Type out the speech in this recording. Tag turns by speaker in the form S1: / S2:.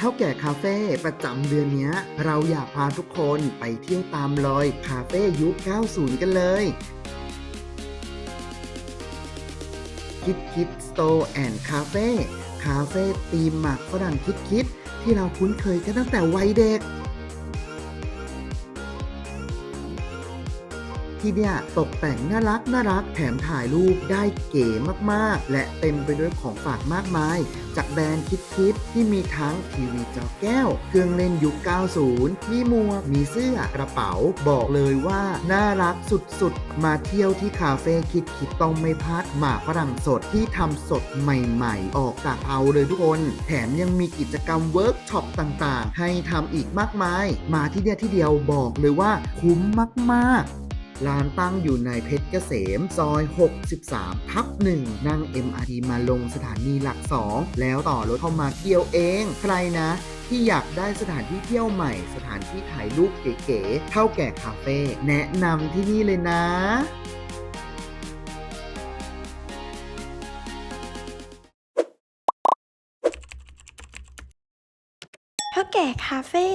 S1: เท่าแก่คาเฟ่ประจำเดือนนี้เราอยากพาทุกคนไปเที่ยวตามรอยคาเฟ่ยุค 90 กันเลย คิดคิดสโตร์แอนด์คาเฟ่คาเฟ่ตีมหมักฝรั่งคิดคิดที่เราคุ้นเคยกันตั้งแต่วัยเด็ก ที่เนี่ยตกแต่งน่ารักน่ารักแถมถ่ายรูปได้เก๋มากๆ และเต็มไปด้วยของฝากมากมาย จากแบรนด์คิดคิดที่มีทั้งทีวีจอแก้ว เครื่องเล่นยุค 90 มีหมวกมีเสื้อกระเป๋าบอกเลยว่า น่ารักสุดๆ มาเที่ยวที่คาเฟ่คิดคิดต้องไม่พลาดหมากฝรั่งสดที่ทำสดใหม่ๆ ออกจากเตาเลยทุกคน แถมยังมีกิจกรรมเวิร์กช็อปต่างๆ ให้ทำอีกมากมาย มาที่เดียที่เดียวบอกเลยว่าคุ้มมากๆ ร้านตั้งอยู่ในเพชรเกษม ซอย 63 ทับ1นั่ง MRT มาลงสถานีหลัก 2 แล้วต่อรถเข้ามาเที่ยวเอง ใครนะที่อยากได้สถานที่เที่ยวใหม่ สถานที่ถ่ายรูปเก๋ๆเท่าแก่คาเฟ่แนะนำที่นี่เลยนะ
S2: เท่าแก่คาเฟ่